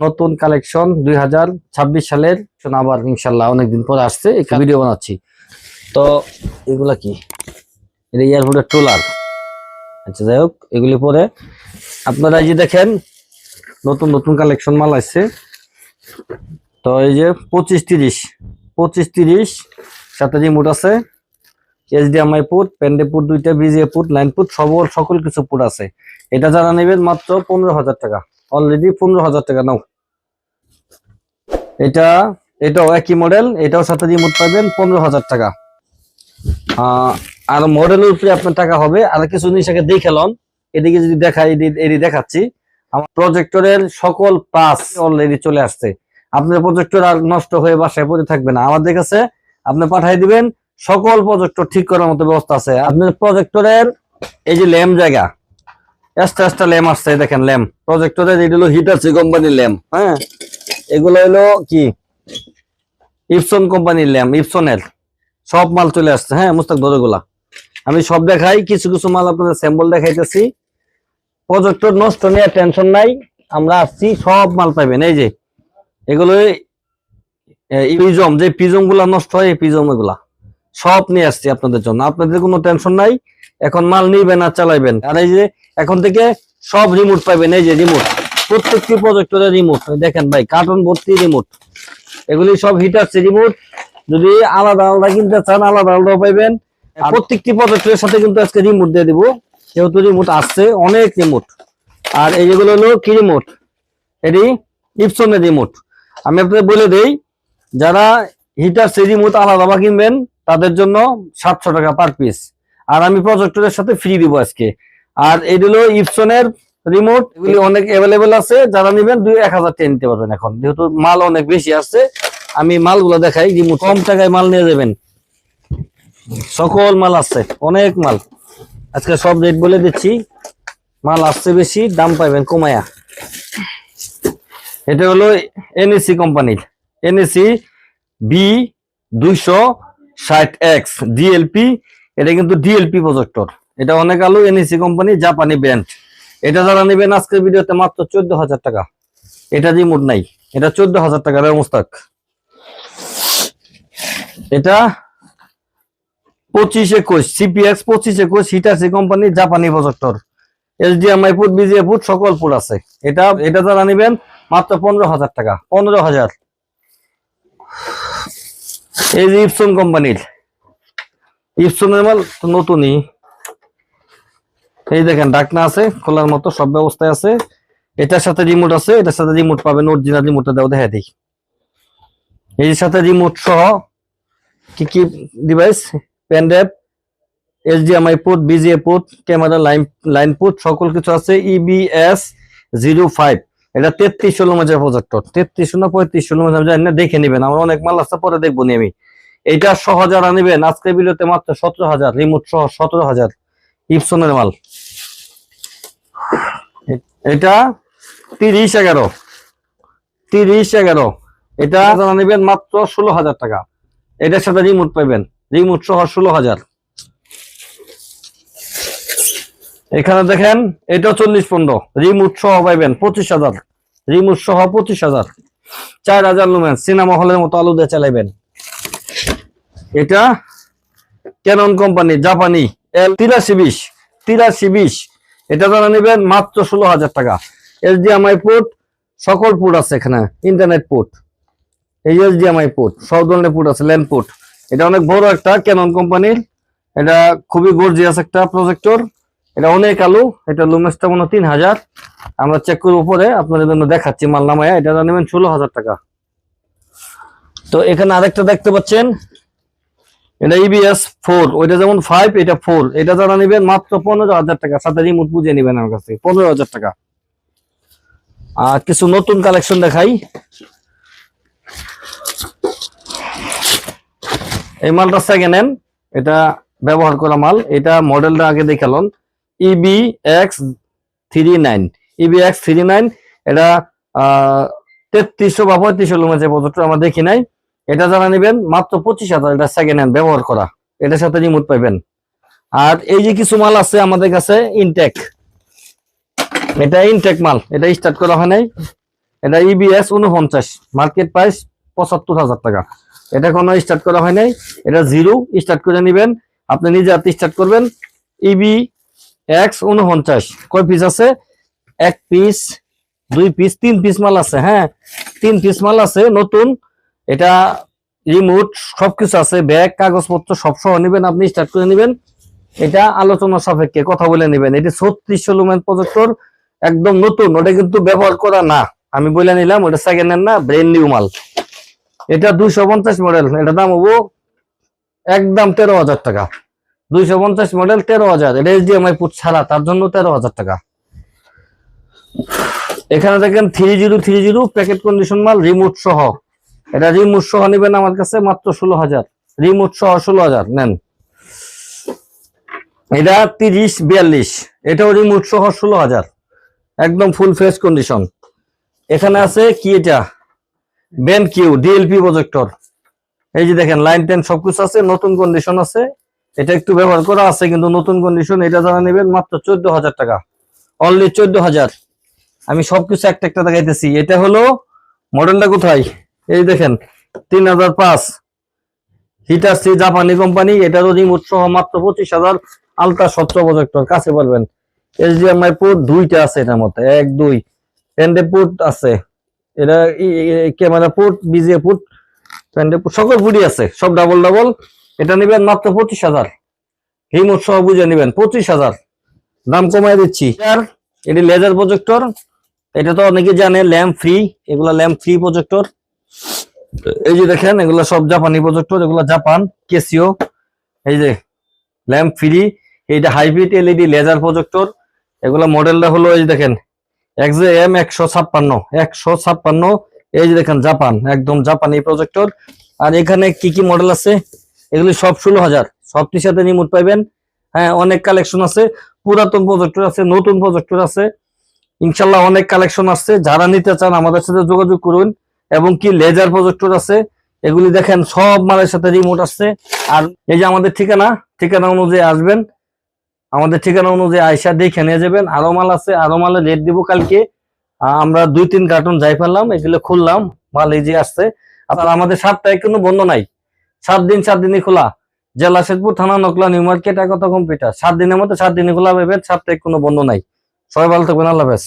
নতুন কালেকশন দুই হাজার ছাব্বিশ সালের শোনা আবার ইনশাল্লাহ অনেকদিন পরে আসছে একটা ভিডিও বানাচ্ছি। তো এগুলা কি? এটা এয়ারপোর্টের ট্রোলার। আচ্ছা যাই হোক এগুলি পরে আপনারা এই যে দেখেন নতুন নতুন কালেকশন মাল আসছে। তো এই যে পঁচিশ তিরিশ পঁচিশ তিরিশ সাথে রিমোট আছে। এইচডিএমআই পুট পেন্ডে পুট দুইটা বিজিএ পুট লাইন পুট সবল সকল কিছু পুট আছে। এটা যারা নেবেন মাত্র পনেরো হাজার টাকা। অলরেডি পনেরো হাজার টাকা নাও। এটা, এটাও একই মডেল এটাও সাথে রিমোট পাবেন পনেরো হাজার টাকা। আর মডেলের উপরে আপনার টাকা হবে। আর কিছু জিনিস আগে দেখে লন। এদিকে যদি দেখাই এদিকে দেখাচ্ছি। আমার প্রজেক্টরের সকল পাস অলরেডি চলে আসছে। আপনার প্রজেক্টর আর নষ্ট হয়ে বাসায় পড়ে থাকবে না। আমাদের কাছে আপনি পাঠাই দিবেন। সকল প্রজেক্টর ঠিক করার মতো ব্যবস্থা আছে। আপনার প্রজেক্টরের এই যে ল্যাম্প জায়গা এক্সট্রা এক্সট্রা ল্যাম্প আসছে দেখেন ল্যাম্প প্রজেক্টরের এটা হলো হিটারসি কোম্পানির ল্যাম্প হ্যাঁ? এগুলো হলো কি? ইপসন কোম্পানির ল্যাম্প ইপসনের সব মাল চলে আসছে হ্যাঁ মুস্তাক ধরেগুলা আমি সব দেখাই, কিছু কিছু মাল আপনাদের স্যাম্পল দেখাইতেছি। প্রজেক্টর নষ্ট নিয়ে টেনশন নাই। আমরা আসছি, সব মাল পাইবেন, এই যে। এগুলো পিজম যে পিজমগুলা নষ্ট হয়, এই পিজম এগুলা সব নিয়ে আসছি আপনাদের জন্য, আপনাদের কোনো টেনশন নাই। এখন মাল নিবেন আর চালাইবেন। আর এই যে এখন থেকে সব রিমোট পাইবেন এই যে রিমোট প্রত্যেকটি প্রজেক্টরের রিমোট দেখেন ভাই কার্টন ভর্তি রিমোট এগুলি সব হিটার রিমোট যদি আলাদা আলাদা কিনতে চান আলাদা আলাদা পাইবেন। প্রত্যেকটি প্রজেক্টরের সাথে কিন্তু আজকে রিমোট দিয়ে দিব। যেহেতু রিমোট আসছে অনেক রিমোট আর এই যেগুলো হলো কি রিমোট এটি ইপসনের রিমোট আমি আপনাদের বলে দেই যারা হিটার সে রিমোট আলাদা কিনবেন তাদের জন্য সাতশো টাকা পার পিস আর আমি প্রজেক্টরের সাথে ফ্রি দিব আজকে। আর এগুলো ইপসনের রিমোট এগুলি অনেক অ্যাভেলেবেল আছে। যারা নেবেন দুই এক হাজার টাকা নিতে পারবেন এখন। যেহেতু মাল অনেক বেশি আসছে আমি মালগুলো দেখাই রিমোট কম টাকায় মাল নিয়ে যাবেন। সকল মাল আসছে অনেক মাল। আজকে সব রেট বলে দিচ্ছি। মাল আসছে বেশি, দাম পাইবেন কমায়া। এটা হলো এনএসি কোম্পানির। এনএসি বি দুইশো ষাট এক্স ডিএলপি এটা কিন্তু ডিএলপি প্রজেক্টর। এটা অনেক আলো এনএসি কোম্পানি জাপানি ব্র্যান্ড এটা যারা নেবেন আজকের ভিডিওতে মাত্র চোদ্দ হাজার টাকা। এটা রিমোট নাই। এটা চোদ্দ হাজার টাকা মুস্তাক এটা পঁচিশ একুশ সিপিএক্স পঁচিশ একুশ হিটাসি কোম্পানি জাপানি projector HDMI port VGA port সকল পুট আছে। এটা এটা যারা নেবেন মাত্র পনেরো হাজার টাকা পনেরো হাজার এই যে ইপসন কোম্পানির ইপসনের মাল তো নতুনই। এই দেখেন ডাকনা আছে, খোলার মতো, সব ব্যবস্থায় আছে। এটার সাথে রিমোট আছে, এটার সাথে রিমোট পাবেন অরিজিনাল রিমোটটা দেওয়া দেখা দিই। এই সাথে রিমোট সহ কি কি device pen drive HDMI port VGA port camera line line port সকল কিছু আছে ইবিএস জিরো ফাইভ এটা তেত্রিশ ষোলো মাঝের প্রজেক্টর তেত্রিশ না পঁয়ত্রিশ ষোলো মাঝে না, দেখে নেবেন। আমার অনেক মাল আছে, পরে দেখব নি আমি। এইটা সহ যারা নেবেন আজকে বিলোতে মাত্র সতেরো হাজার, রিমোট সহ সতেরো হাজার ইপসনের মাল। এটা তিরিশ এগারো তিরিশ এগারো। এটা যারা মাত্র ষোলো হাজার টাকা। এটার সাথে রিমোট পাইবেন, রিমোট সহ ষোলো হাজার। এখানে দেখেন, এটা চল্লিশ পনেরো, রিমোট সহ পাইবেন পঁচিশ হাজার, রিমোট সহ পঁচিশ হাজার। চার হাজার লুমেন, সিনেমা হলের মতো আলু দিয়ে চালাইবেন। এটা ক্যানন কোম্পানি জাপানি এল তিরাশি বিশ তিরাশি বিশ এটা যারা নেবেন মাত্র ষোলো হাজার টাকা। এইচডিএমআই পোর্ট সকল পোর্ট আছে এখানে ইন্টারনেট পোর্ট এই এইচডিএমআই পোর্ট সব ধরনের পোর্ট আছে ল্যান্ড পোর্ট এটা অনেক বড় একটা ক্যানন কোম্পানির এটা খুবই গর্জিয়াস একটা প্রজেক্টর এটা অনেক আলু, এটা লুমেসটা মনে তিন হাজার। আমরা চেক করব পরে, আপনাদের জন্য দেখাচ্ছি মাল নামায়া, এটা নেবেন ষোলো হাজার টাকা। তো এখানে আরেকটা দেখতে পাচ্ছেন এটা ইবিএস ফোর ওইটা যেমন ফাইভ এটা ফোর এটা যারা মাত্র পনেরো হাজার টাকা। আমার কাছে পনেরো হাজার টাকা। আর কিছু নতুন কালেকশন দেখাই। এই মালটা সেকেন্ড এটা ব্যবহার করা মাল। এটা মডেলটা আগে দেখালন EB X three nine EB X three nine এটা তেত্রিশশো বা পঁয়ত্রিশশো লোমেছে প্রজেক্টর আমরা দেখি নাই। এটা যারা নেবেন, মাত্র পঁচিশ হাজার এটা সেকেন্ড হ্যান্ড ব্যবহার করা। এটার সাথে রিমোট পাইবেন। আর এই যে কিছু মাল আছে আমাদের কাছে ইনটেক এটা ইনটেক মাল, এটা স্টার্ট করা হয় নাই। এটা E ইবিএস উনপঞ্চাশ মার্কেট প্রাইস পঁচাত্তর হাজার টাকা। এটা কোনো স্টার্ট করা হয় নাই। এটা জিরো স্টার্ট করে নেবেন। আপনি নিজে হাতে স্টার্ট করবেন। ইবি এক্স উনপঞ্চাশ কয় পিস আছে? এক পিস দুই পিস তিন পিস মাল আছে হ্যাঁ? তিন পিস মাল আছে, নতুন। এটা রিমোট সবকিছু আছে ব্যাগ কাগজপত্র সব সহ নেবেন, আপনি স্টার্ট করে নেবেন। এটা আলোচনা সাপেক্ষে কথা বলে নেবেন। এটি ছত্রিশশো লুমেন প্রজেক্টর একদম নতুন, ওটা কিন্তু ব্যবহার করা না। আমি বলে নিলাম, ওটা সেকেন্ড হ্যান্ড না ব্রেন নিউ মাল। এটা দুইশো পঞ্চাশ মডেল এটা দাম হব একদম তেরো হাজার টাকা। দুইশো পঞ্চাশ মডেল তেরো হাজার। এটা এইচডিএমআই পুট ছাড়া, তার জন্য তেরো হাজার টাকা। এখানে দেখেন three zero three zero packet condition মাল রিমোট সহ। এটা রিমোট সহ নেবেন আমার কাছে মাত্র ষোলো হাজার। রিমোট সহ ষোলো হাজার, নেন। এটা তিরিশ, বিয়াল্লিশ। এটাও রিমোট সহ ষোলো হাজার। একদম ফুল ফ্রেশ কন্ডিশন এখানে আছে কি এটা? বেন কিউ ডিএলপি প্রজেক্টর এই যে দেখেন লাইন টেন সবকিছু আছে, নতুন কন্ডিশন আছে। এটা একটু ব্যবহার করা আছে, কিন্তু নতুন কন্ডিশন এটা যারা নেবেন মাত্র চোদ্দ হাজার টাকা। অনলি চোদ্দ হাজার। আমি সবকিছু একটা একটা দেখাইতেছি। এটা হলো মডেলটা কোথায়? এই দেখেন, তিন হাজার পাঁচ। হিটাসি জাপানি কোম্পানি এটারও রিমোট সহ মাত্র পঁচিশ হাজার আলট্রা স্বচ্ছ প্রজেক্টর কাছে বলবেন। পারবেন এইচডিএমআই পোর্ট দুইটা আছে এটার মধ্যে, এক, দুই। পেন্ডে পোর্ট আছে, এটা ক্যামেরা পোর্ট বিজিএ পোর্ট পেন্ডে পোর্ট সকল পুরি আছে, সব ডাবল ডাবল এটা নেবেন মাত্র পঁচিশ হাজার। রিমোট সহ বুঝে নেবেন, পঁচিশ হাজার। দাম কমাই দিচ্ছি। আর এটি লেজার প্রজেক্টর এটা তো অনেকে জানে ল্যাম্প ফ্রি এগুলা ল্যাম্প ফ্রি প্রজেক্টর এই যে দেখেন, এগুলা সব জাপানি প্রজেক্টর এগুলা জাপান, কেসিও, এই যে ল্যাম্প ফ্রি এইটা হাইব্রিড এলইডি লেজার প্রজেক্টর এগুলা মডেলটা হলো এই যে দেখেন, এক্সে এম একশো ছাপ্পান্ন একশো ছাপ্পান্ন, এই যে দেখেন জাপান, একদম জাপানি প্রজেক্টর আর এখানে কি কি মডেল আছে? এগুলি সব ষোলো হাজার সবটির সাথে রিমোট পাইবেন। হ্যাঁ অনেক কালেকশন আছে, পুরাতন প্রজেক্টর আছে, নতুন প্রজেক্টর আছে। ইনশাল্লাহ অনেক কালেকশন আছে যারা নিতে চান আমাদের সাথে যোগাযোগ করুন। এবং কি লেজার প্রজেক্টর আছে, এগুলি দেখেন সব মালের সাথে রিমোট আছে আর এই যে আমাদের ঠিকানা ঠিকানা অনুযায়ী আসবেন। আমাদের ঠিকানা অনুযায়ী আয়সা দেখে নিয়ে যাবেন। আরও মাল আছে, আরও মালের রেট দিব কালকে। আমরা দুই, তিন কার্টুন যাই ফেললাম, এগুলো খুললাম, মাল এই যে আসছে। আপনার আমাদের সাতটায় কোনো বন্ধ নাই। সাত দিন, সাত দিনই খোলা। জেলা শেরপুর থানা, Nakla, new market, Ekta computer. সাত দিনের মধ্যে সাত দিনে খোলা পাবেন সাপ্তাহিক কোনো বন্ধ নাই। সবাই ভালো থাকবেন, আল্লাহ হাফেজ।